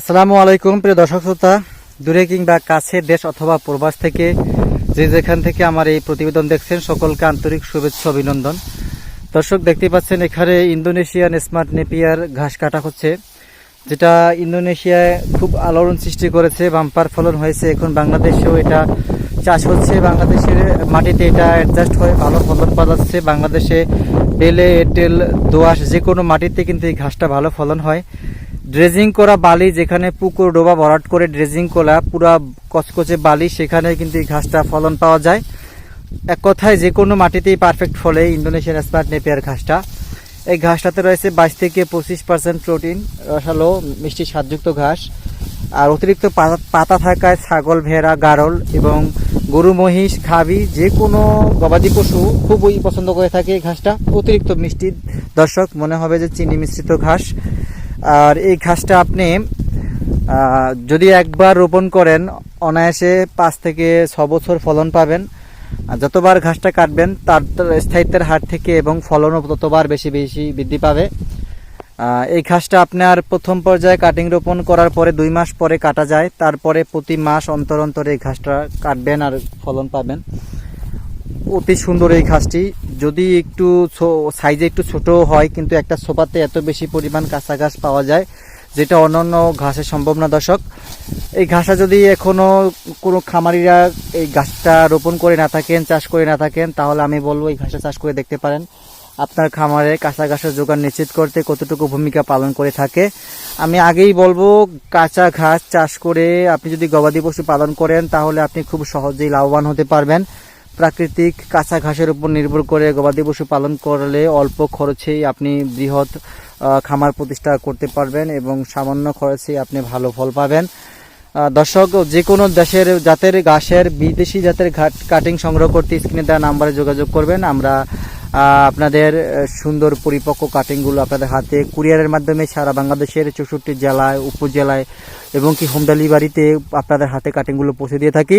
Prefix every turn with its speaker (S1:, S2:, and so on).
S1: আসসালামু আলাইকুম, প্রিয় দর্শক শ্রোতা। দূরে কিংবা কাছে দেশ অথবা প্রবাস থেকে যে যেখান থেকে আমার এই প্রতিবেদন দেখছেন, সকলকে আন্তরিক শুভেচ্ছা, অভিনন্দন। দর্শক দেখতে পাচ্ছেন, এখানে ইন্দোনেশিয়ান স্মার্ট নেপিয়ার ঘাস কাটা হচ্ছে, যেটা ইন্দোনেশিয়ায় খুব আলোড়ন সৃষ্টি করেছে, বাম্পার ফলন হয়েছে। এখন বাংলাদেশেও এটা চাষ হচ্ছে, বাংলাদেশের মাটিতে এটা অ্যাডজাস্ট হয়ে ভালো ফলন পাওয়া যাচ্ছে। বাংলাদেশে বেলে, এঁটেল, দোআঁশ যে কোনো মাটিতে কিন্তু এই ঘাসটা ভালো ফলন হয়। ড্রেজিং করা বালি যেখানে পুকুর ডোবা ভরাট করে ড্রেজিং করা পুরা কচকচে বালি সেখানে কিন্তু এই ঘাসটা ফলন পাওয়া যায়। এক কথায় যে কোনো মাটিতেই পারফেক্ট ফলে ইন্দোনেশিয়ান স্মার্ট নেপিয়ার ঘাসটা। এই ঘাসটাতে রয়েছে বাইশ থেকে পঁচিশ পার্সেন্ট প্রোটিন রসালো, মিষ্টি স্বাদযুক্ত ঘাস আর অতিরিক্ত পাতা- পাতা থাকায় ছাগল, ভেড়া, গারল এবং গরু, মহিষ, খাবি, যে কোনো গবাদি পশু খুবই পছন্দ করে থাকে এই ঘাসটা। অতিরিক্ত মিষ্টি দর্শক, মনে হবে যে চিনি মিশ্রিত ঘাস। আর এই ঘাসটা আপনি যদি একবার রোপণ করেন, অনায়াসে পাঁচ থেকে ছ বছর ফলন পাবেন। যতবার ঘাসটা কাটবেন, তার স্থায়িত্বের হার থেকে এবং ফলনও ততবার বেশি বেশি বৃদ্ধি পাবে। এই ঘাসটা আপনার প্রথম পর্যায়ে কাটিং রোপণ করার পরে দুই মাস পরে কাটা যায়। তারপরে প্রতি মাস অন্তর অন্তর এই ঘাসটা কাটবেন আর ফলন পাবেন। অতি সুন্দর এই ঘাসটি। যদি একটু সাইজে একটু ছোট হয়, কিন্তু একটা সোপাতে এত বেশি পরিমাণ কাঁচা ঘাস পাওয়া যায়, যেটা অন্যান্য ঘাসে সম্ভব না, দর্শক। এই ঘাসটা যদি এখনও কোনো খামারিরা এই গাছটা রোপণ করে না থাকেন, চাষ করে না থাকেন, তাহলে আমি বলব এই ঘাসটা চাষ করে দেখতে পারেন। আপনার খামারে কাঁচা ঘাসের যোগান নিশ্চিত করতে কতটুকু ভূমিকা পালন করে থাকে। আমি আগেই বলব, কাঁচা ঘাস চাষ করে আপনি যদি গবাদি পশু পালন করেন, তাহলে আপনি খুব সহজেই লাভবান হতে পারবেন। প্রাকৃতিক কাঁচা ঘাসের উপর নির্ভর করে গবাদি পশু পালন করলে অল্প খরচেই আপনি বৃহৎ খামার প্রতিষ্ঠা করতে পারবেন এবং সামান্য খরচেই আপনি ভালো ফল পাবেন। দর্শক যে কোনো দেশের জাতের ঘাসের, বিদেশি জাতের কাটিং সংগ্রহ করতে স্ক্রিনে দেওয়া নাম্বারে যোগাযোগ করবেন। আমরা আপনাদের সুন্দর পরিপক্ক কাটিংগুলো আপনাদের হাতে কুরিয়ারের মাধ্যমে সারা বাংলাদেশের চৌষট্টি জেলায়, উপজেলায় এবং কি হোম ডেলিভারিতে আপনাদের হাতে কাটিংগুলো পৌঁছে দিয়ে থাকি।